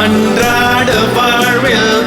அன்றாட வாழ்வில்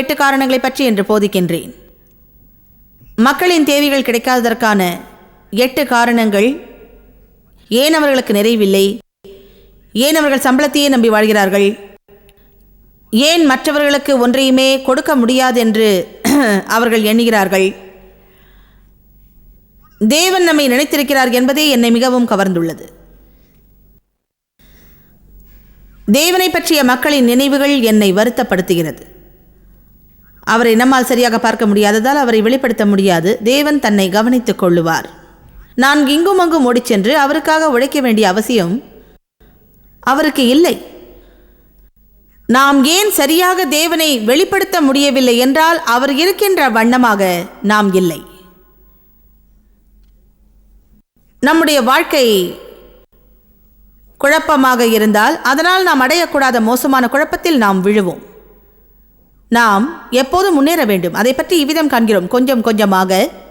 எட்டு காரணங்களை பற்றி என்று போதிக்கின்றேன். மக்களின் தேவைகள் கிடைக்காததற்கான எட்டு காரணங்கள் ஏன் அவர்களுக்கு நிறைவில்லை? ஏன் அவர்கள் சம்பளத்தையே நம்பி வாழ்கிறார்கள்? ஏன் மற்றவர்களுக்கு ஒன்றையுமே கொடுக்க முடியாது என்று அவர்கள் எண்ணுகிறார்கள்? தேவன் நம்மை நினைத்திருக்கிறார் என்பதே என்னை மிகவும் கவர்ந்துள்ளது. தேவனை பற்றிய மக்களின் நினைவுகள் என்னை வருத்தப்படுத்துகிறது. அவரை நம்மால் சரியாக பார்க்க முடியாததால் அவரை வெளிப்படுத்த முடியாது. தேவன் தன்னை கவனித்துக் கொள்ளுவார். நான் இங்கும் அங்கும் ஓடிச் சென்று அவருக்காக உழைக்க வேண்டிய அவசியம் அவருக்கு இல்லை. நாம் ஏன் சரியாக தேவனை வெளிப்படுத்த முடியவில்லை என்றால் அவர் இருக்கின்ற வண்ணமாக நாம் இல்லை. நம்முடைய வாழ்க்கை குழப்பமாக இருந்தால் அதனால் நாம் அடையக்கூடாத மோசமான குழப்பத்தில் நாம் விழுவோம். நாம் எப்போதும் முன்னேற வேண்டும். அதை பற்றி இவ்விதம் காண்கிறோம். கொஞ்சம் கொஞ்சமாக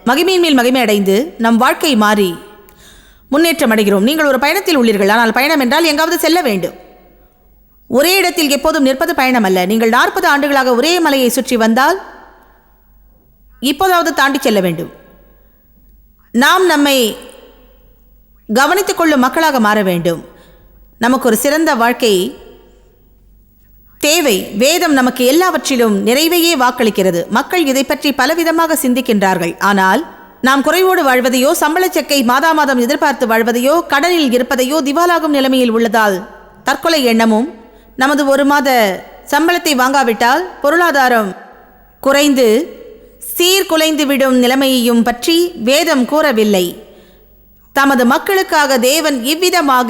மகிமையின் மேல் மகிமை அடைந்து நம் வாழ்க்கை மாறி முன்னேற்றம் அடைகிறோம். நீங்கள் ஒரு பயணத்தில் உள்ளீர்கள். ஆனால் பயணம் என்றால் எங்காவது செல்ல வேண்டும். ஒரே இடத்தில் எப்போதும் நிற்பது பயணம் அல்ல நீங்கள் நாற்பது ஆண்டுகளாக ஒரே மலையை சுற்றி வந்தால் இப்போதாவது தாண்டி செல்ல வேண்டும். நாம் நம்மை கவனித்துக் கொள்ளும் மக்களாக மாற வேண்டும். நமக்கு ஒரு சிறந்த வாழ்க்கை தேவை. வேதம் நமக்கு எல்லாவற்றிலும் நிறைவையே வாக்களிக்கிறது. மக்கள் இதை பற்றி பலவிதமாக சிந்திக்கின்றார்கள். ஆனால் நாம் குறைவோடு வாழ்வதையோ சம்பளச்செக்கை மாதா மாதம் எதிர்பார்த்து வாழ்வதையோ கடனில் இருப்பதையோ திவாலாகும் நிலைமையில் உள்ளதால் தற்கொலை எண்ணமும் நமது ஒரு மாத சம்பளத்தை வாங்காவிட்டால் பொருளாதாரம் குறைந்து சீர்குலைந்து விடும் நிலைமையையும் பற்றி வேதம் கூறவில்லை. தமது மக்களுக்காக தேவன் இவ்விதமாக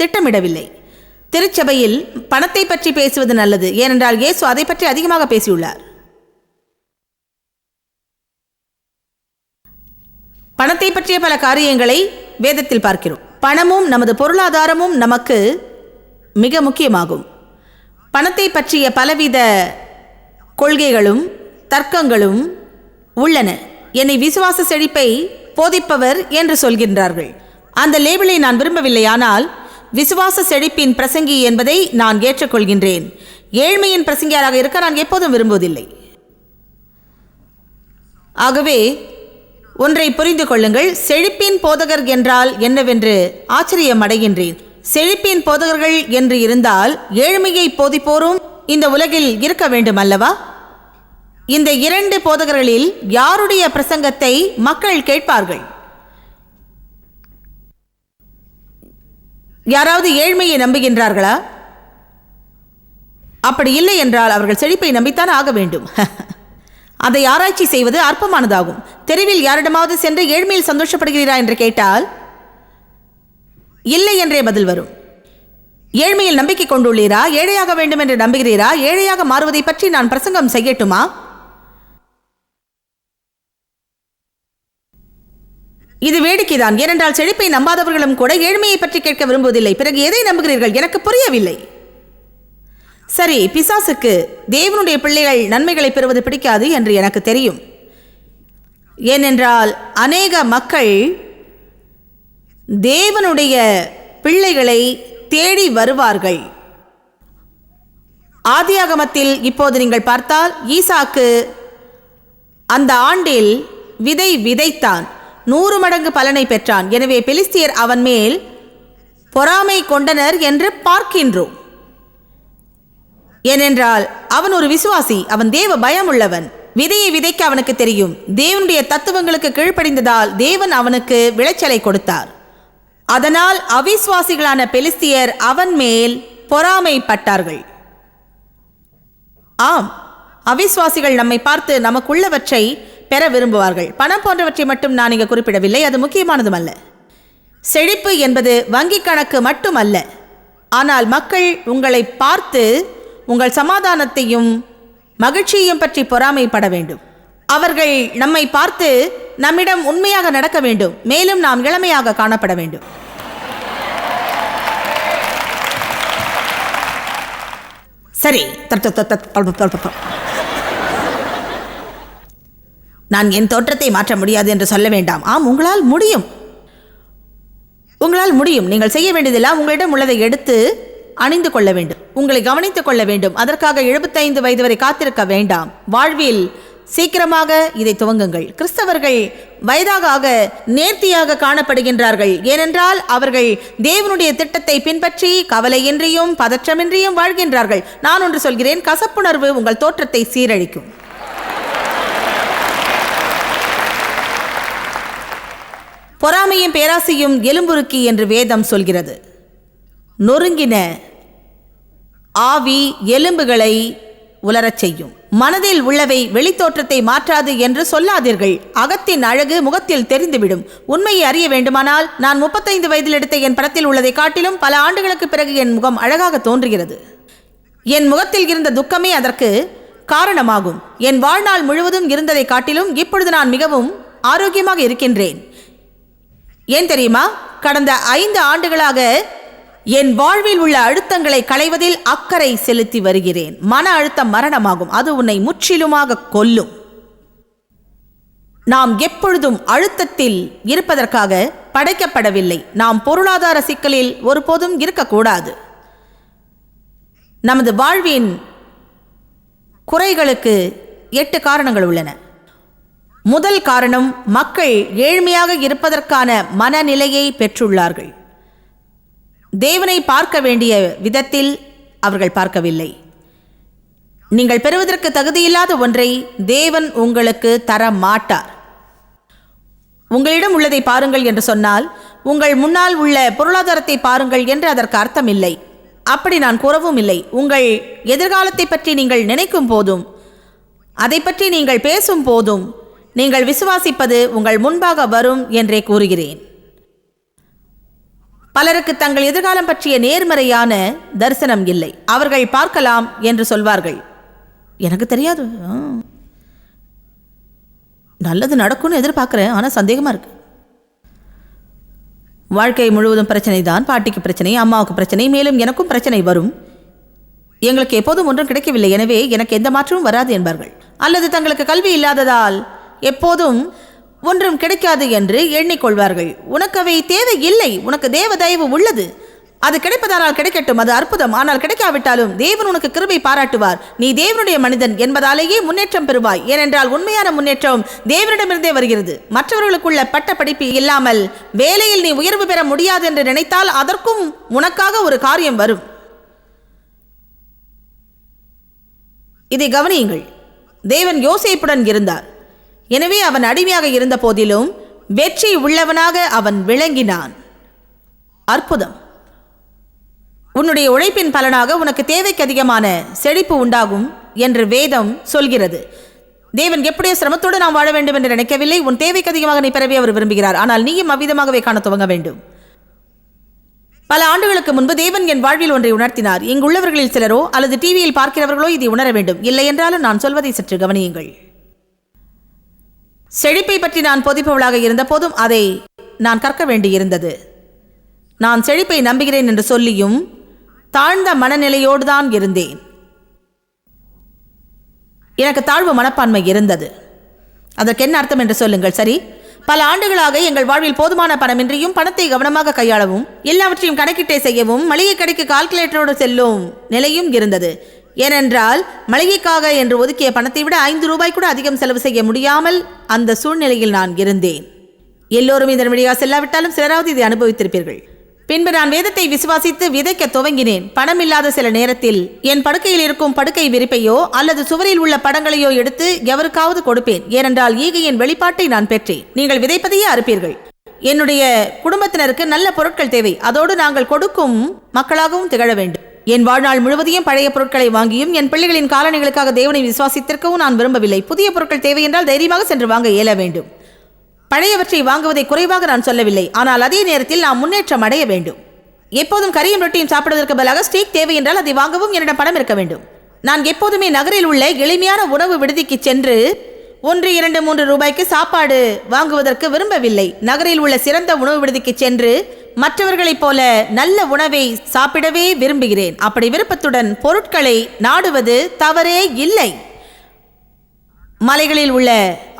திட்டமிடவில்லை. திருச்சபையில் பணத்தை பற்றி பேசுவது நல்லது. ஏனென்றால் இயேசு அதை பற்றி அதிகமாக பேசியுள்ளார். பணத்தை பற்றிய பல காரியங்களை வேதத்தில் பார்க்கிறோம். பணமும் நமது பொருளாதாரமும் நமக்கு மிக முக்கியமாகும். பணத்தை பற்றிய பலவித கொள்கைகளும் தர்க்கங்களும் உள்ளன. என்னை விசுவாச செழிப்பை போதிப்பவர் என்று சொல்கின்றார்கள். அந்த லேபிளை நான் விரும்பவில்லை ஆனால் விசுவாச செழிப்பின் பிரசங்கி என்பதை நான் ஏற்றுக்கொள்கின்றேன். ஏழ்மையின் பிரசங்கியாராக இருக்க நான் எப்போதும் விரும்புவதில்லை. ஆகவே ஒன்றை புரிந்து கொள்ளுங்கள். செழிப்பின் போதகர் என்றால் என்னவென்று ஆச்சரியம் அடைகின்றேன். செழிப்பின் போதகர்கள் என்று இருந்தால் ஏழ்மையை போதிப்போரும் இந்த உலகில் இருக்க வேண்டும் அல்லவா? இந்த இரண்டு போதகர்களில் யாருடைய பிரசங்கத்தை மக்கள் கேட்பார்கள்? யாராவது ஏழ்மையை நம்புகின்றார்களா? அப்படி இல்லை என்றால் அவர்கள் செழிப்பை நம்பித்தான் ஆக வேண்டும். அதை ஆராய்ச்சி செய்வது அற்பமானதாகும். தெருவில் யாரிடமாவது சென்று ஏழ்மையில் சந்தோஷப்படுகிறீரா என்று கேட்டால் இல்லை என்றே பதில் வரும். ஏழ்மையில் நம்பிக்கை கொண்டுள்ளீரா? ஏழையாக வேண்டும் என்று நம்புகிறீரா? ஏழையாக மாறுவதை பற்றி நான் பிரசங்கம் செய்யட்டுமா? இது வேடிக்கைதான். ஏனென்றால் செழிப்பை நம்பாதவர்களும் கூட ஏழ்மையை பற்றி கேட்க விரும்புவதில்லை. பிறகு எதை நம்புகிறீர்கள்? எனக்கு புரியவில்லை. சரி பிசாசுக்கு தேவனுடைய பிள்ளைகள் நன்மைகளை பெறுவது பிடிக்காது என்று எனக்கு தெரியும். ஏனென்றால் அநேக மக்கள் தேவனுடைய பிள்ளைகளை தேடி வருவார்கள். ஆதியாகமத்தில் இப்போது நீங்கள் பார்த்தால் ஈசாக்கு அந்த ஆண்டில் விதை விதைத்தான். நூறு மடங்கு பலனை பெற்றான். எனவே பெலிஸ்தியர் அவன் மேல் பொறாமை கொண்டனர் என்று பார்க்கின்றோம். ஏனென்றால் அவன் ஒரு விசுவாசி அவன் தேவ பயம் உள்ளவன் விதையை விதைக்க அவனுக்கு தெரியும். தேவனுடைய தத்துவங்களுக்கு கீழ்ப்படிந்ததால் தேவன் அவனுக்கு விளைச்சலை கொடுத்தார். அதனால் அவிஸ்வாசிகளான பெலிஸ்தியர் அவன் மேல் பொறாமைப்பட்டார்கள். ஆம் அவிஸ்வாசிகள் நம்மை பார்த்து நமக்குள்ளவற்றை பெற விரும்புவார்கள். பணம் போன்றவற்றை மட்டும் நான் இங்கு குறிப்பிடவில்லை. அது முக்கியமானதும் அல்ல செழிப்பு என்பது வங்கிக் கணக்கு மட்டுமல்ல. ஆனால் மக்கள் உங்களை பார்த்து உங்கள் சமாதானத்தையும் மகிழ்ச்சியையும் பற்றி பொறாமைப்பட வேண்டும். அவர்கள் நம்மை பார்த்து நம்மிடம் உண்மையாக நடக்க வேண்டும். மேலும் நாம் இளமையாக காணப்பட வேண்டும். சரி that that that that that that that. நான் என் தோற்றத்தை மாற்ற முடியாது என்று சொல்ல வேண்டாம். ஆம் உங்களால் முடியும். உங்களால் முடியும். நீங்கள் செய்ய வேண்டியதெல்லாம் உங்களிடம் உள்ளதை எடுத்து அணிந்து கொள்ள வேண்டும். உங்களை கவனித்துக் கொள்ள வேண்டும். அதற்காக 75 வயது வரை காத்திருக்க வேண்டாம். வாழ்வில் சீக்கிரமாக இதை துவங்குங்கள். கிறிஸ்தவர்கள் வயதாக ஆக நேர்த்தியாக காணப்படுகின்றார்கள். ஏனென்றால் அவர்கள் தேவனுடைய திட்டத்தை பின்பற்றி கவலையின்றியும் பதற்றமின்றியும் வாழ்கின்றார்கள். நான் ஒன்று சொல்கிறேன் கசப்புணர்வு உங்கள் தோற்றத்தை சீரழிக்கும். பொறாமையும் பேராசையும் எலும்புருக்கி என்று வேதம் சொல்கிறது. நொறுங்கின ஆவி எலும்புகளை உலரச் செய்யும். மனதில் உள்ளவை வெளித்தோற்றத்தை மாற்றாது என்று சொல்லாதீர்கள். அகத்தின் அழகு முகத்தில் தெரிந்துவிடும். உண்மையை அறிய வேண்டுமானால் நான் முப்பத்தைந்து வயதில் எடுத்த என் படத்தில் உள்ளதை காட்டிலும் பல ஆண்டுகளுக்கு பிறகு என் முகம் அழகாக தோன்றுகிறது. என் முகத்தில் இருந்த துக்கமே அதற்கு காரணமாகும். என் வாழ்நாள் முழுவதும் இருந்ததை காட்டிலும் இப்பொழுது நான் மிகவும் ஆரோக்கியமாக இருக்கின்றேன். ஏன் தெரியுமா? கடந்த ஐந்து ஆண்டுகளாக என் வாழ்வில் உள்ள அழுத்தங்களை களைவதில் அக்கறை செலுத்தி வருகிறேன். மன அழுத்தம் மரணமாகும். அது உன்னை முற்றிலுமாக கொல்லும். நாம் எப்பொழுதும் அழுத்தத்தில் இருப்பதற்காக படைக்கப்படவில்லை. நாம் பொருளாதார சிக்கலில் ஒருபோதும் இருக்கக்கூடாது. நமது வாழ்வின் குறைகளுக்கு எட்டு காரணங்கள் உள்ளன. முதல் காரணம் மக்கள் ஏழ்மையாக இருப்பதற்கான மனநிலையை பெற்றுள்ளார்கள். தேவனை பார்க்க வேண்டிய விதத்தில் அவர்கள் பார்க்கவில்லை. நீங்கள் பெறுவதற்கு தகுதியில்லாத ஒன்றை தேவன் உங்களுக்கு தர மாட்டார் உங்களிடம் உள்ளதை பாருங்கள் என்று சொன்னால் உங்கள் முன்னால் உள்ள பொருளாதாரத்தை பாருங்கள் என்று அதற்கு அர்த்தம் இல்லை அப்படி நான் கூறவும் இல்லை. உங்கள் எதிர்காலத்தை பற்றி நீங்கள் நினைக்கும் போதும் அதை பற்றி நீங்கள் பேசும் போதும் நீங்கள் விசுவாசிப்பது உங்கள் முன்பாக வரும் என்றே கூறுகிறேன். பலருக்கு தங்கள் எதிர்காலம் பற்றிய நேர்மறையான தரிசனம் இல்லை. அவர்கள் பார்க்கலாம் என்று சொல்வார்கள். எனக்கு தெரியாது. ஆ. நல்லது நடக்கும்னு எதிர்பார்க்குறேன். ஆனால் சந்தேகமாக இருக்கு. வாழ்க்கை முழுவதும் பிரச்சனை தான் பாட்டிக்கு பிரச்சனை அம்மாவுக்கு பிரச்சனை மேலும் எனக்கும் பிரச்சனை வரும். எங்களுக்கு எப்போதும் ஒன்றும் கிடைக்கவில்லை. எனவே எனக்கு எந்த மாற்றமும் வராது என்பார்கள். அல்லது தங்களுக்கு கல்வி இல்லாததால் எப்போதும் ஒன்றும் கிடைக்காது என்று எண்ணிக்கொள்வார்கள். உனக்கு அவை தேவை இல்லை உனக்கு தேவ தயவு உள்ளது. அது கிடைப்பதானால் கிடைக்கட்டும் அது அற்புதம். ஆனால் கிடைக்காவிட்டாலும் தேவன் உனக்கு கிருபை பாராட்டுவார். நீ தேவனுடைய மனிதன் என்பதாலேயே முன்னேற்றம் பெறுவாய். ஏனென்றால் உண்மையான முன்னேற்றம் தேவனிடமிருந்தே வருகிறது. மற்றவர்களுக்குள்ள பட்ட படிப்பு இல்லாமல் வேலையில் நீ உயர்வு பெற முடியாது என்று நினைத்தால் அதற்கும் உனக்காக ஒரு காரியம் வரும். இதை கவனியுங்கள். தேவன் யோசிப்புடன் இருந்தார். எனவே அவன் அடிமையாக இருந்த போதிலும் வெற்றி உள்ளவனாக அவன் விளங்கினான். அற்புதம். உன்னுடைய உழைப்பின் பலனாக உனக்கு தேவைக்கு அதிகமான செழிப்பு உண்டாகும் என்று வேதம் சொல்கிறது. தேவன் எப்படியோ சிரமத்தோடு நாம் வாழ வேண்டும் என்று நினைக்கவில்லை. உன் தேவைக்கு அதிகமாக நீ பெறவே அவர் விரும்புகிறார். ஆனால் நீயும் அவ்விதமாகவே காண துவங்க வேண்டும். பல ஆண்டுகளுக்கு முன்பு தேவன் என் வாழ்வில் ஒன்றை உணர்த்தினார். இங்குள்ளவர்களில் சிலரோ அல்லது டிவியில் பார்க்கிறவர்களோ இதை உணர வேண்டும். இல்லை என்றாலும் நான் சொல்வதை சற்று கவனியுங்கள். செழிப்பை பற்றி நான் பொதிப்பவளாக இருந்த போதும் அதை நான் கற்க வேண்டியிருந்தது. நான் செழிப்பை நம்புகிறேன் என்று சொல்லியும் தாழ்ந்த மனநிலையோடு தான் இருந்தேன். எனக்கு தாழ்வு மனப்பான்மை இருந்தது. அதற்கு என்ன அர்த்தம் என்று சொல்லுங்கள் சரி? பல ஆண்டுகளாக எங்கள் வாழ்வில் போதுமான பணமின்றியும் பணத்தை கவனமாக கையாளவும் எல்லாவற்றையும் கணக்கிட்டே செய்யவும் மளிகை கடைக்கு கால்குலேட்டரோடு செல்லும் நிலையும் இருந்தது. ஏனென்றால் மளிகைக்காக என்று ஒதுக்கிய பணத்தை விட ஐந்து ரூபாய் கூட அதிகம் செலவு செய்ய முடியாமல் அந்த சூழ்நிலையில் நான் இருந்தேன். எல்லோரும் இதன் வழியாக செல்லாவிட்டாலும் சிலராவது இதை அனுபவித்திருப்பீர்கள். பின்பு நான் வேதத்தை விசுவாசித்து விதைக்க துவங்கினேன். பணம் இல்லாத சில நேரத்தில் என் படுக்கையில் இருக்கும் படுக்கை விரிப்பையோ அல்லது சுவரில் உள்ள படங்களையோ எடுத்து எவருக்காவது கொடுப்பேன். ஏனென்றால் ஈகையின் வெளிப்பாட்டை நான் பெற்றேன். நீங்கள் விதைப்பதையே அறுப்பீர்கள். என்னுடைய குடும்பத்தினருக்கு நல்ல பொருட்கள் தேவை. அதோடு நாங்கள் கொடுக்கும் மக்களாகவும் திகழ வேண்டும். என் வாழ்நாள் முழுவதையும் பழைய பொருட்களை வாங்கியும் என் பிள்ளைகளின் காலணிகளுக்காக தேவனை விசுவாசித்திருக்கவும் நான் விரும்பவில்லை. புதிய பொருட்கள் தேவை என்றால் தைரியமாக சென்று வாங்க இயல வேண்டும். பழையவற்றை வாங்குவதை குறைவாக நான் சொல்லவில்லை. ஆனால் அதே நேரத்தில் நாம் முன்னேற்றம் அடைய வேண்டும். எப்போதும் கரியும் ரொட்டியும் சாப்பிடுவதற்கு பதிலாக ஸ்டீக் தேவை என்றால் அதை வாங்கவும் என்னிடம் பணம் இருக்க வேண்டும். நான் எப்போதுமே நகரில் உள்ள எளிமையான உணவு விடுதிக்கு சென்று ஒன்று இரண்டு மூன்று ரூபாய்க்கு சாப்பாடு வாங்குவதற்கு விரும்பவில்லை. நகரில் உள்ள சிறந்த உணவு விடுதிக்கு சென்று மற்றவர்களைப் போல நல்ல உணவை சாப்பிடவே விரும்புகிறேன். அப்படி விருப்பத்துடன் பொருட்களை நாடுவது தவறே இல்லை. மலைகளில் உள்ள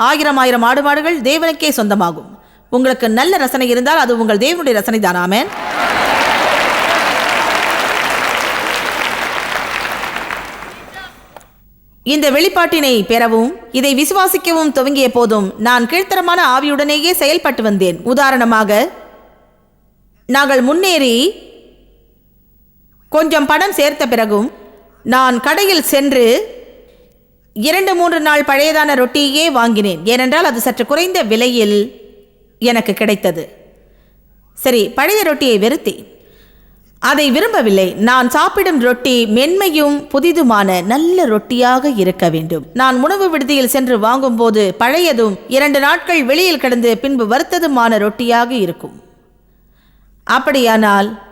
ஆயிரம் ஆயிரம் ஆடு மாடுகள் தேவனுக்கே சொந்தமாகும். உங்களுக்கு நல்ல ரசனை இருந்தால் அது உங்கள் தேவனுடைய ரசனை தான். இந்த வெளிப்பாட்டினை பெறவும் இதை விசுவாசிக்கவும் துவங்கிய போதும் நான் கீழ்த்தரமான ஆவியுடனேயே செயல்பட்டு வந்தேன். உதாரணமாக நாங்கள் முன்னேறி கொஞ்சம் பணம் சேர்த்த பிறகும் நான் கடையில் சென்று இரண்டு மூன்று நாள் பழையதான ரொட்டியே வாங்கினேன். ஏனென்றால் அது சற்று குறைந்த விலையில் எனக்கு கிடைத்தது. சரி பழைய ரொட்டியை வெறுத்தேன். அதை விரும்பவில்லை. நான் சாப்பிடும் ரொட்டி மென்மையும் புதிதுமான நல்ல ரொட்டியாக இருக்க வேண்டும். நான் உணவு விடுதியில் சென்று வாங்கும்போது பழையதும் இரண்டு நாட்கள் வெளியில் கிடந்து பின்பு வறுத்ததுமான ரொட்டியாக இருக்கும். அப்படியானால்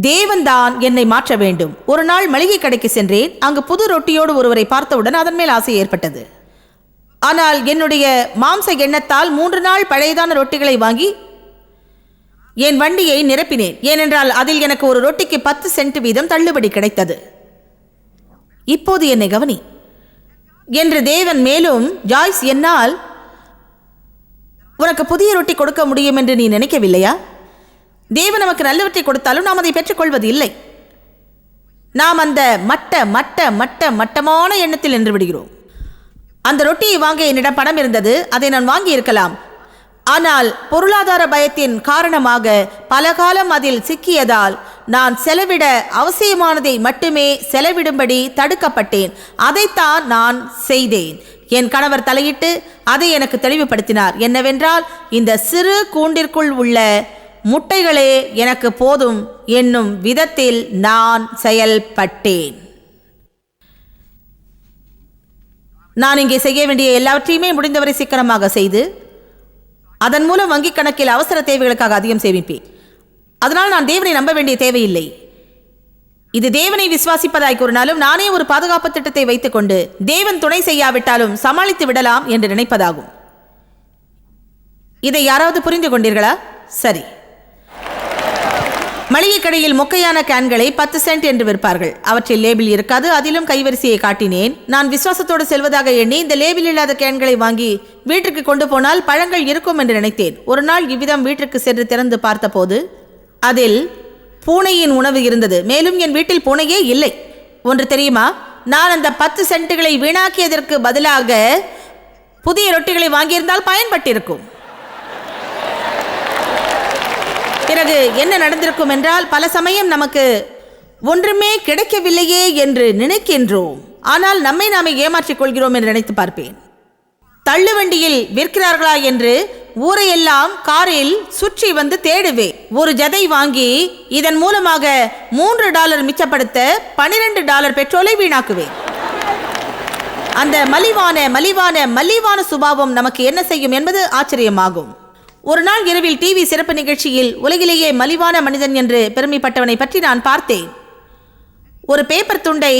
தேவன்தான் என்னை மாற்ற வேண்டும். ஒரு நாள் மளிகை கடைக்கு சென்றேன். அங்கு புது ரொட்டியோடு ஒருவரை பார்த்தவுடன் அதன் மேல் ஆசை ஏற்பட்டது. ஆனால் என்னுடைய மாம்ச எண்ணத்தால் மூன்று நாள் பழையதான ரொட்டிகளை வாங்கி என் வண்டியை நிரப்பினேன். ஏனென்றால் அதில் எனக்கு ஒரு ரொட்டிக்கு பத்து சென்ட் வீதம் தள்ளுபடி கிடைத்தது. இப்போது என்னை கவனி. என்று தேவன் மேலும் ஜாய்ஸ் என்னால் உனக்கு புதிய ரொட்டி கொடுக்க முடியும் என்று நீ நினைக்கவில்லையா? தேவன் நமக்கு நல்லவற்றை கொடுத்தாலும் நாம் அதை பெற்றுக்கொள்வது இல்லை. நாம் அந்த மட்ட மட்ட மட்ட மட்டமான எண்ணத்தில் நின்று விடுகிறோம். அந்த ரொட்டியை வாங்க என்னிடம் பணம் இருந்தது அதை நான் வாங்கியிருக்கலாம். ஆனால் பொருளாதார பயத்தின் காரணமாக பல காலம் அதில் சிக்கியதால் நான் செலவிட அவசியமானதை மட்டுமே செலவிடும்படி தடுக்கப்பட்டேன். அதைத்தான் நான் செய்தேன். என் கணவர் தலையிட்டு அதை எனக்கு தெளிவுபடுத்தினார். என்னவென்றால் இந்த சிறு கூண்டிற்குள் உள்ள முட்டைகளே எனக்கு போதும் என்னும் விதத்தில் நான் செயல்பட்டேன். நான் இங்கே செய்ய வேண்டிய எல்லாவற்றையுமே முடிந்தவரை சிக்கனமாக செய்து அதன் மூலம் வங்கிக் கணக்கில் அவசர தேவைகளுக்காக அதிகம் சேமிப்பேன். அதனால் நான் தேவனை நம்ப வேண்டிய தேவையில்லை. இது தேவனை விசுவாசிப்பதாய் கூறினாலும் நானே ஒரு பாதுகாப்பு திட்டத்தை வைத்துக்கொண்டு தேவன் துணை செய்யாவிட்டாலும் சமாளித்து விடலாம் என்று நினைப்பதாகும். இதை யாராவது புரிந்து கொண்டீர்களா? சரி. மளிகை கடையில் மொக்கையான கேன்களை பத்து சென்ட் என்று விற்பார்கள். அவற்றில் லேபிள் இருக்காது அதிலும் கைவரிசையை காட்டினேன். நான் விசுவாசத்தோடு செல்வதாக எண்ணி இந்த லேபிள் இல்லாத கேன்களை வாங்கி வீட்டிற்கு கொண்டு போனால் பழங்கள் இருக்கும் என்று நினைத்தேன். ஒரு நாள் இவ்விதம் வீட்டிற்கு சென்று திறந்து பார்த்தபோது அதில் பூனையின் உணவு இருந்தது. மேலும் என் வீட்டில் பூனையே இல்லை. ஒன்று தெரியுமா? நான் அந்த பத்து சென்ட்டுகளை வீணாக்கியதற்கு பதிலாக புதிய ரொட்டிகளை வாங்கியிருந்தால் பயன்பட்டிருக்கும். பிறகு என்ன நடந்திருக்கும் என்றால் பல சமயம் நமக்கு ஒன்றுமே கிடைக்கவில்லையே என்று நினைக்கின்றோம். ஆனால் நம்மை நாமே ஏமாற்றிக் கொள்கிறோம் என்று நினைத்து பார்ப்பேன். தள்ளுவண்டியில் விற்கிறார்களா என்று ஊரையெல்லாம் காரில் சுற்றி வந்து தேடுவேன் ஒரு ஜதை வாங்கி இதன் மூலமாக மூன்று டாலர் மிச்சப்படுத்த பனிரெண்டு டாலர் பெட்ரோலை வீணாக்குவேன் அந்த மலிவான மலிவான மலிவான சுபாவம் நமக்கு என்ன செய்யும் என்பது ஆச்சரியமாகும். ஒரு நாள் இரவில் டிவி சிறப்பு நிகழ்ச்சியில் உலகிலேயே மலிவான மனிதன் என்று பெருமைப்பட்டவனை பற்றி நான் பார்த்தேன். ஒரு பேப்பர் துண்டை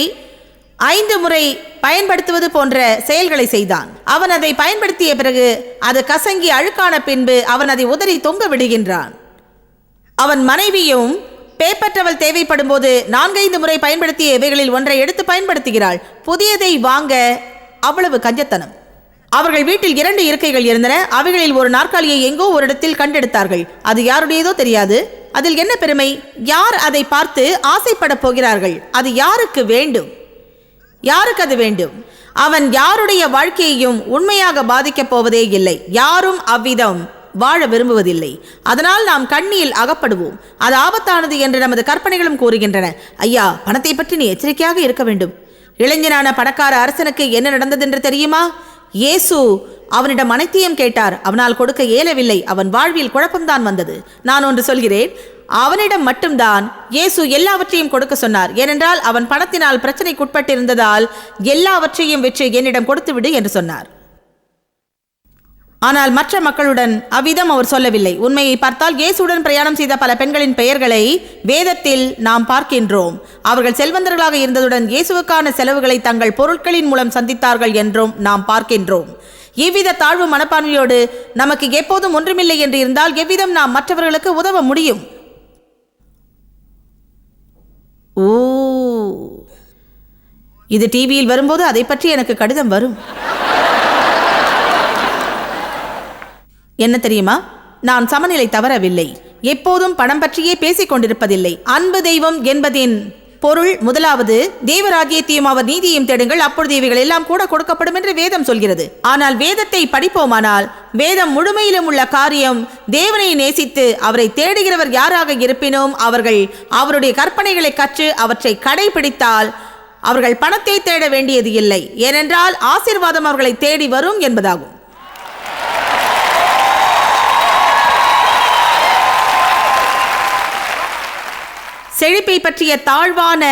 ஐந்து முறை பயன்படுத்துவது போன்ற செயல்களை செய்தான். அவன் அதை பயன்படுத்திய பிறகு அது கசங்கி அழுக்கான பின்பு அவன் அதை உதறி தொங்க விடுகின்றான். அவன் மனைவியும் பேப்பர் டவல் தேவைப்படும் போது நான்கைந்து முறை பயன்படுத்திய இவைகளில் ஒன்றை எடுத்து பயன்படுத்துகிறாள். புதியதை வாங்க அவ்வளவு கஞ்சத்தனம். அவர்கள் வீட்டில் இரண்டு இருக்கைகள் இருந்தன. அவைகளில் ஒரு நாற்காலியை எங்கோ ஒரு இடத்தில் கண்டெடுத்தார்கள். அது யாருடையதோ தெரியாது. அதில் என்ன பெருமை? யார் அதை பார்த்து ஆசைப்பட போகிறார்கள்? அது யாருக்கு வேண்டும்? யாருக்கு அது வேண்டும்? அவன் யாருடைய வாழ்க்கையையும் உண்மையாக பாதிக்கப் போவதே இல்லை. யாரும் அவ்விதம் வாழ விரும்புவதில்லை. அதனால் நாம் கண்ணியில் அகப்படுவோம். அது ஆபத்தானது என்று நமது கற்பனைகளும் கூறுகின்றன. ஐயா பணத்தை பற்றி நீ எச்சரிக்கையாக இருக்க வேண்டும். இளைஞனான பணக்கார அரசனுக்கு என்ன நடந்ததென்று தெரியுமா? இயேசு அவனிடம் அனைத்தையும் கேட்டார். அவனால் கொடுக்க இயலவில்லை. அவன் வாழ்வில் குழப்பம்தான் வந்தது. நான் ஒன்று சொல்கிறேன். அவனிடம் மட்டும்தான் இயேசு எல்லாவற்றையும் கொடுக்க சொன்னார். ஏனென்றால் அவன் பணத்தினால் பிரச்சனைக்குட்பட்டிருந்ததால் எல்லாவற்றையும் விற்று என்னிடம் கொடுத்து விடு என்று சொன்னார். ஆனால் மற்ற மக்களுடன் அவ்விதம் அவர் சொல்லவில்லை. உண்மையை பார்த்தால் இயேசுடன் பிரயாணம் செய்த பல பெண்களின் பெயர்களை வேதத்தில் நாம் பார்க்கின்றோம். அவர்கள் செல்வந்தர்களாக இருந்ததுடன் இயேசுவுக்கான செலவுகளை தங்கள் பொருட்களின் மூலம் சந்தித்தார்கள் என்றும் நாம் பார்க்கின்றோம். எவ்வித தாழ்வு மனப்பான்மையோடு நமக்கு எப்போதும் ஒன்றுமில்லை என்று இருந்தால் எவ்விதம் நாம் மற்றவர்களுக்கு உதவ முடியும்? ஓ. இது டிவியில் வரும்போது அதை பற்றி எனக்கு கடிதம் வரும். என்ன தெரியுமா? நான் சமநிலை தவறவில்லை. எப்போதும் பணம் பற்றியே பேசிக் கொண்டிருப்பதில்லை. அன்பு தெய்வம் என்பதின் பொருள் முதலாவது தேவராஜ்யத்தையும் அவர் நீதியையும் தேடுங்கள் அப்பொழுது இவைகள் எல்லாம் கூட கொடுக்கப்படும் என்று வேதம் சொல்கிறது. ஆனால் வேதத்தை படிப்போமானால் வேதம் முழுமையிலும் உள்ள காரியம் தேவனை நேசித்து அவரை தேடுகிறவர் யாராக இருப்பினும் அவர்கள் அவருடைய கற்பனைகளை கற்று அவற்றை கடைபிடித்தால் அவர்கள் பணத்தை தேட வேண்டியது இல்லை. ஏனென்றால் ஆசீர்வாதம் அவர்களை தேடி வரும் என்பதாகும். செழிப்பை பற்றிய தாழ்வான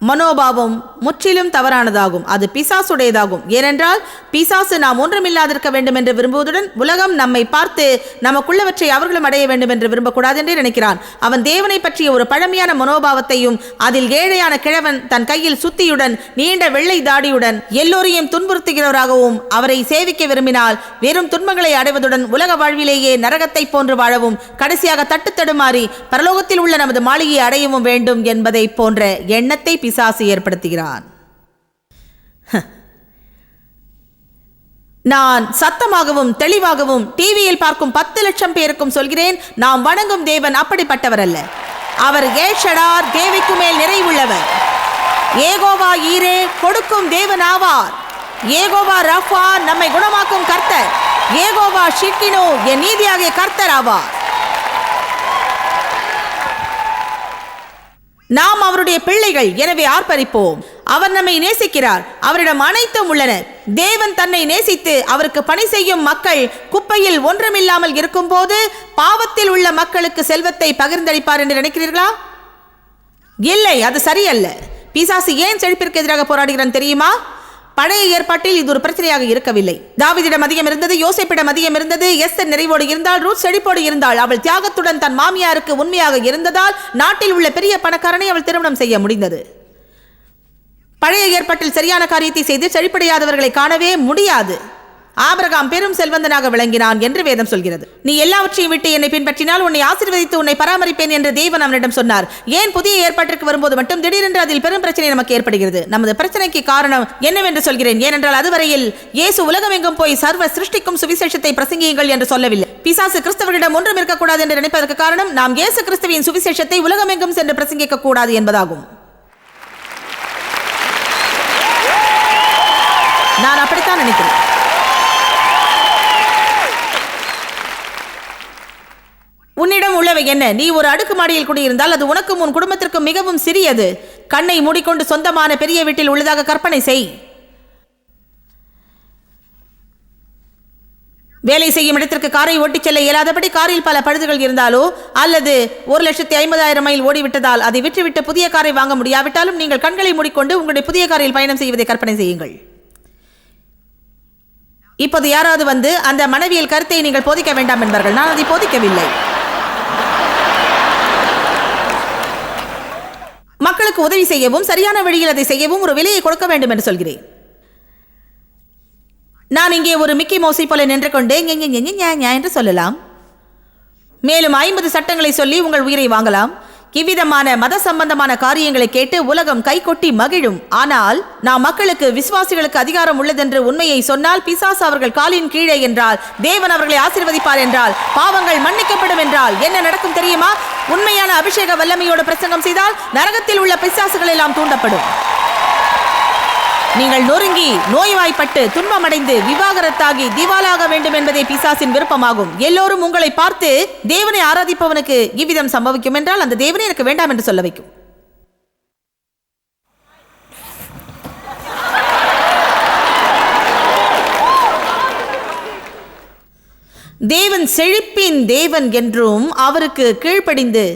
மனோபாவம் முற்றிலும் தவறானதாகும். அது பிசாசுடையதாகும். ஏனென்றால் பிசாசு நாம் ஒன்றுமில்லாதிருக்க வேண்டும் என்று விரும்புவதுடன் உலகம் நம்மை பார்த்து நமக்குள்ளவற்றை அவர்களும் அடைய வேண்டும் என்று விரும்பக்கூடாது என்று நினைக்கிறான். அவன் தேவனை பற்றிய ஒரு பழமையான மனோபாவத்தையும் அதில் ஏழையான கிழவன் தன் கையில் சுத்தியுடன் நீண்ட வெள்ளை தாடியுடன் எல்லோரையும் துன்புறுத்துகிறவராகவும் அவரை சேவிக்க விரும்பினால் வெறும் துன்பங்களை அடைவதுடன் உலக வாழ்விலேயே நரகத்தை போன்று வாழவும் கடைசியாக தட்டு தடுமாறி பரலோகத்தில் உள்ள நமது மாளிகையை அடையவும் வேண்டும் என்பதை போன்ற எண்ணத்தை பிசாசு ஏற்படுத்துகிறார். நான் சத்தமாகவும் தெளிவாகவும் டிவியில் பார்க்கும் பத்து லட்சம் பேருக்கும் சொல்கிறேன் நாம் வணங்கும் தேவன் அப்படிப்பட்டவர் அல்ல அவர் ஏஷடார் தேவிக்கு மேல் நிறைவுள்ளவர். ஏகோவா ஈரே கொடுக்கும் தேவன் ஆவார். ஏகோவா ரஃபா நம்மை குணமாக்கும் கர்த்தர். ஏகோவா ஷிக்கினோ என் நீதியாகிய கர்த்தர் ஆவார். நாம் அவருடைய பிள்ளைகள் எனவே ஆர்ப்பரிப்போம். அவர் நம்மை நேசிக்கிறார். அவரிடம் அனைத்தும் உள்ளன. தேவன் தன்னை நேசித்து அவருக்கு பணி செய்யும் மக்கள் குப்பையில் ஒன்றுமில்லாமல் இருக்கும்போது பாவத்தில் உள்ள மக்களுக்கு செல்வத்தை பகிர்ந்தளிப்பார் என்று நினைக்கிறீர்களா? இல்லை அது சரியல்ல. பிசாசு ஏன் செழிப்பிற்கு எதிராக போராடுகிறான் தெரியுமா? பழைய ஏற்பாட்டில் இது ஒரு பிரச்சனையாக இருக்கவில்லை. தாவிதிடம் அதிகம் இருந்தது யோசிப்பிடம் அதிகம் இருந்தது. எஸ்தர் நிறைவோடு இருந்தால் ரூத் செழிப்போடு இருந்தால் அவள் தியாகத்துடன் தன் மாமியாருக்கு உண்மையாக இருந்ததால் நாட்டில் உள்ள பெரிய பணக்காரனை அவள் திருமணம் செய்ய முடிந்தது. பழைய ஏற்பாட்டில் சரியான காரியத்தை செய்து செழிப்படையாதவர்களை காணவே முடியாது. ஆபிரகாம் பெரும் செல்வந்தனாக விளங்கினான் என்று வேதம் சொல்கிறது. நீ எல்லாவற்றையும் விட்டு என்னை பின்பற்றினால் உன்னை ஆசீர்வதித்து உன்னை பராமரிப்பேன் என்று தேவன் அவனிடம் சொன்னார். ஏன் புதிய ஏற்பாட்டிற்கு வரும்போது மட்டும் திடீரென்று அதில் பெரும் பிரச்சனை நமக்கு ஏற்படுகிறது? நமது பிரச்சனைக்கு காரணம் என்னவென்று சொல்கிறேன். ஏனென்றால் அதுவரையில் இயேசு உலகமெங்கும் போய் சர்வ சிருஷ்டிக்கும் சுவிசேஷத்தை பிரசங்கியுங்கள் என்று சொல்லவில்லை. பிசாசு கிறிஸ்தவர்களிடம் ஒன்றும் இருக்கக்கூடாது என்று நினைப்பதற்கு காரணம் நாம் இயேசு கிறிஸ்துவின் சுவிசேஷத்தை உலகமெங்கும் சென்று பிரசங்கிக்க கூடாது என்பதாகும். நான் அப்படித்தான் நினைக்கிறேன். உன்னிடம் உள்ளவை என்ன? நீ ஒரு அடுக்குமாடியில் குடியிருந்தால் அது உனக்கும் உன் குடும்பத்திற்கும் மிகவும் சிறியது. கண்ணை மூடிக்கொண்டு சொந்தமான பெரிய வீட்டில் உள்ளதாக கற்பனை செய். வேலை செய்யும் இடத்திற்கு காரை ஓட்டிச் செல்ல இயலாதபடி காரில் பல பழுதுகள் இருந்தாலோ அல்லது ஒரு லட்சத்தி ஐம்பதாயிரம் மைல் ஓடிவிட்டதால் அதை விற்றுவிட்டு புதிய காரை வாங்க முடியாவிட்டாலும் நீங்கள் கண்களை மூடிக்கொண்டு உங்களுடைய புதிய காரில் பயணம் செய்வதை கற்பனை செய்யுங்கள். இப்போது யாராவது வந்து அந்த மனைவியல் கருத்தை நீங்கள் போதிக்க வேண்டாம் என்பார்கள். நான் அதை போதிக்கவில்லை. மக்களுக்கு உதவி செய்யவும் சரியான வழியில் அதை செய்யவும் ஒரு விலையை கொடுக்க வேண்டும் என்று சொல்கிறேன். நான் இங்கே ஒரு மிக்கி மோசை போல நின்று கொண்டு என்று சொல்லலாம். மேலும் ஐம்பது சட்டங்களை சொல்லி உங்கள் உயிரை வாங்கலாம். இவ்விதமான மத சம்பந்தமான காரியங்களை கேட்டு உலகம் கைகொட்டி மகிழும். ஆனால் நாம் மக்களுக்கு விசுவாசிகளுக்கு அதிகாரம் உள்ளதென்று உண்மையை சொன்னால் பிசாசு அவர்கள் காலின் கீழே என்றால் தேவன் அவர்களை ஆசீர்வதிப்பார் என்றால் பாவங்கள் மன்னிக்கப்படும் என்றால் என்ன நடக்கும் தெரியுமா? உண்மையான அபிஷேக வல்லமையோடு பிரசங்கம் செய்தால் நரகத்தில் உள்ள பிசாசுகள் எல்லாம் தூண்டப்படும். நீங்கள் நொறுங்கி நோய்வாய்ப்பட்டு துன்பமடைந்து விவாகரத்தாகி திவாலாக வேண்டும் என்பதே பிசாசின் விருப்பமாகும். எல்லோரும் உங்களை பார்த்து தேவனை ஆராதிப்பவனுக்கு இவ்விதம் சம்பவிக்கும் என்றால் அந்த தேவனை எனக்கு வேண்டாம் என்று சொல்ல வைக்கும். தேவன் செழிப்பின் தேவன் என்றும் அவருக்கு கீழ்ப்படிந்து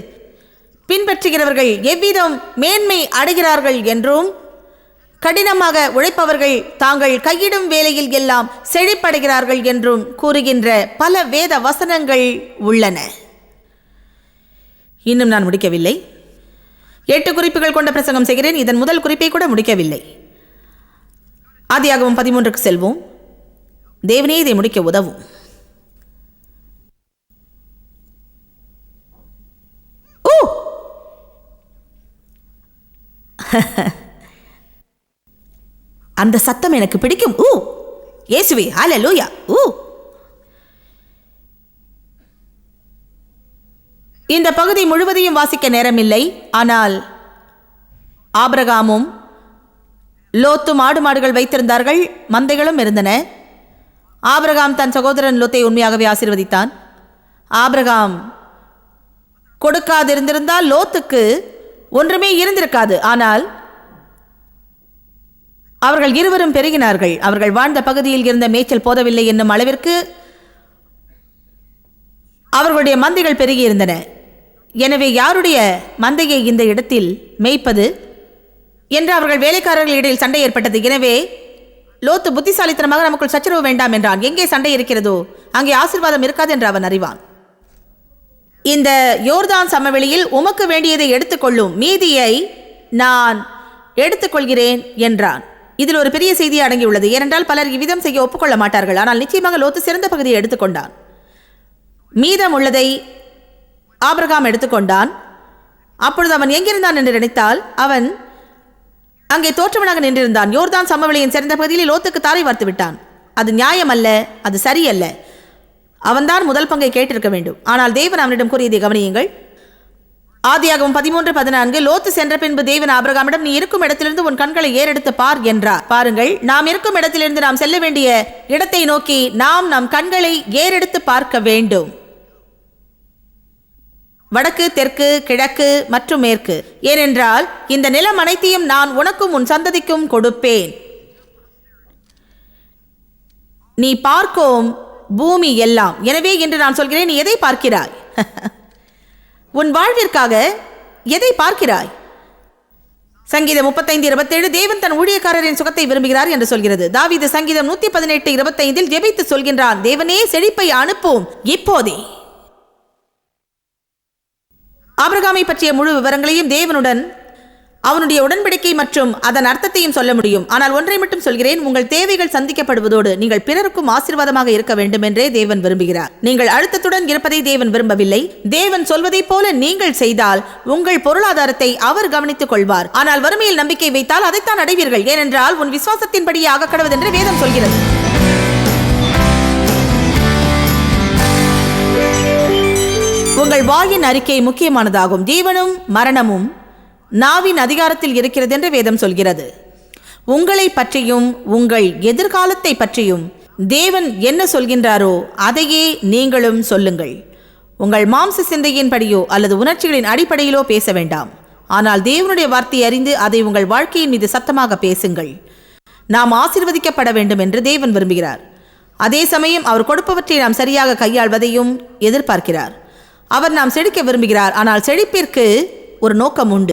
பின்பற்றுகிறவர்கள் எவ்விதம் மேன்மை அடைகிறார்கள் என்றும் கடினமாக உழைப்பவர்கள் தாங்கள் கையிடும் வேலையில் எல்லாம் செழிப்படைகிறார்கள் என்றும் கூறுகின்ற பல வேத வசனங்கள் உள்ளன. இன்னும் நான் முடிக்கவில்லை. எட்டு குறிப்புகள் கொண்ட பிரசங்கம் செய்கிறேன். இதன் முதல் குறிப்பை கூட முடிக்கவில்லை. ஆதியாகவும் பதிமூன்றுக்கு செல்வோம். தேவனே இதை முடிக்க உதவும். ஓ! அந்த சத்தம் எனக்கு பிடிக்கும். ஊ. இயேசுவே லூயா ஊ. இந்த பகுதி முழுவதையும் வாசிக்க நேரமில்லை. ஆனால் ஆபரகாமும் லோத்தும் ஆடு மாடுகள் வைத்திருந்தார்கள். மந்தைகளும் இருந்தன. ஆபரகாம் தன் சகோதரன் லோத்தை உண்மையாகவே ஆசிர்வதித்தான். ஆபரகாம் கொடுக்காதிருந்திருந்தால் லோத்துக்கு ஒன்றுமே இருந்திருக்காது. ஆனால் அவர்கள் இருவரும் பெருகினார்கள். அவர்கள் வாழ்ந்த பகுதியில் இருந்த மேய்ச்சல் போதவில்லை என்னும் அளவிற்கு அவர்களுடைய மந்தைகள் பெருகியிருந்தன. எனவே யாருடைய மந்தையை இந்த இடத்தில் மேய்ப்பது? என்று அவர்கள் வேலைக்காரர்கள் இடையில் சண்டை ஏற்பட்டது. எனவே லோத்து புத்திசாலித்தனமாக நமக்குள் சச்சரவு வேண்டாம் என்றான். எங்கே சண்டை இருக்கிறதோ அங்கே ஆசீர்வாதம் இருக்காது என்று அவன் அறிவான். இந்த யோர்தான் சமவெளியில் உமக்கு வேண்டியதை எடுத்துக்கொள்ளும். மீதியை நான் எடுத்துக்கொள்கிறேன் என்றான். இதில் ஒரு பெரிய செய்தி அடங்கியுள்ளது. ஏனென்றால் பலர் இவ்விதம் செய்ய ஒப்புக்கொள்ள மாட்டார்கள். ஆனால் நிச்சயமாக லோத்து சிறந்த பகுதியை எடுத்துக்கொண்டான். மீதம் உள்ளதை ஆபிரகாம் எடுத்துக்கொண்டான். அப்பொழுது அவன் எங்கிருந்தான் என்று நினைத்தால் அவன் அங்கே தோற்றவனாக நின்றிருந்தான். யோர்தான் சமவெளியின் சிறந்த பகுதியில் லோத்துக்கு தாரை வார்த்து விட்டான். அது நியாயம் அல்ல அது சரியல்ல அவன்தான் முதல் பங்கை கேட்டிருக்க வேண்டும். ஆனால் தேவன் அவனிடம் கூறியதை கவனியுங்கள். ஆதியாகவும் பதிமூன்று பதினான்கு லோத்து சென்ற பின்பு தேவன் ஆபிரகாமிடம் நீ இருக்கும் இடத்திலிருந்து உன் கண்களை ஏறெடுத்து பார் என்றார். பாருங்கள் நாம் இருக்கும் இடத்திலிருந்து நாம் செல்ல வேண்டிய இடத்தை நோக்கி நாம் நம் கண்களை ஏறெடுத்து பார்க்க வேண்டும். வடக்கு தெற்கு கிழக்கு மற்றும் மேற்கு. ஏனென்றால் இந்த நிலம் அனைத்தையும் நான் உனக்கும் உன் சந்ததிக்கும் கொடுப்பேன். நீ பார்க்கும் பூமி எல்லாம். எனவே என்று நான் சொல்கிறேன் நீ எதை பார்க்கிறாய்? உன் வாழ்விற்காக எதை பார்க்கிறாய்? சங்கீதம் முப்பத்தைந்து இருபத்தேழு தேவன் தன் ஊழியக்காரரின் சுகத்தை விரும்புகிறார் என்று சொல்கிறது. தாவீது சங்கீதம் நூத்தி பதினெட்டு இருபத்தைந்தில் ஜெபித்து சொல்கின்றான் தேவனே செழிப்பை அனுப்பும். இப்போதே. ஆபிரகாமை பற்றிய முழு விவரங்களையும் தேவனுடன் அவனுடைய உடன்படிக்கை மற்றும் அதன் அர்த்தத்தையும் சொல்ல முடியும். ஆனால் ஒன்றை மட்டும் சொல்கிறேன் உங்கள் தேவைகள் சந்திக்கப்படுவதோடு நீங்கள் பிறருக்கும் ஆசீர்வாதமாக இருக்க வேண்டும் என்றே தேவன் விரும்புகிறார். நீங்கள் அழுத்தத்துடன் இருப்பதை தேவன் விரும்பவில்லை. தேவன் சொல்வதைப் போல நீங்கள் செய்தால் உங்கள் பொருளாதாரத்தை அவர் கவனித்துக் கொள்வார். ஆனால் வறுமையில் நம்பிக்கை வைத்தால் அதைத்தான் அடைவீர்கள். ஏனென்றால் உன் விசுவாசத்தின்படியே ஆக கடவுதென்று வேதம் சொல்கிறது. உங்கள் வாயின் அறிக்கை முக்கியமானதாகும். ஜீவனும் மரணமும் நாவின் அதிகாரத்தில் இருக்கிறது என்று வேதம் சொல்கிறது. உங்களை பற்றியும் உங்கள் எதிர்காலத்தை பற்றியும் தேவன் என்ன சொல்கின்றாரோ அதையே நீங்களும் சொல்லுங்கள். உங்கள் மாம்ச சிந்தையின்படியோ அல்லது உணர்ச்சிகளின் அடிப்படையிலோ பேச வேண்டாம். ஆனால் தேவனுடைய வார்த்தை அறிந்து அதை உங்கள் வாழ்க்கையின் மீது சத்தமாக பேசுங்கள். நாம் ஆசிர்வதிக்கப்பட வேண்டும் என்று தேவன் விரும்புகிறார். அதே சமயம் அவர் கொடுப்பவற்றை நாம் சரியாக கையாள்வதையும் எதிர்பார்க்கிறார். அவர் நாம் செழிக்க விரும்புகிறார் ஆனால் செழிப்பிற்கு ஒரு நோக்கம் உண்டு.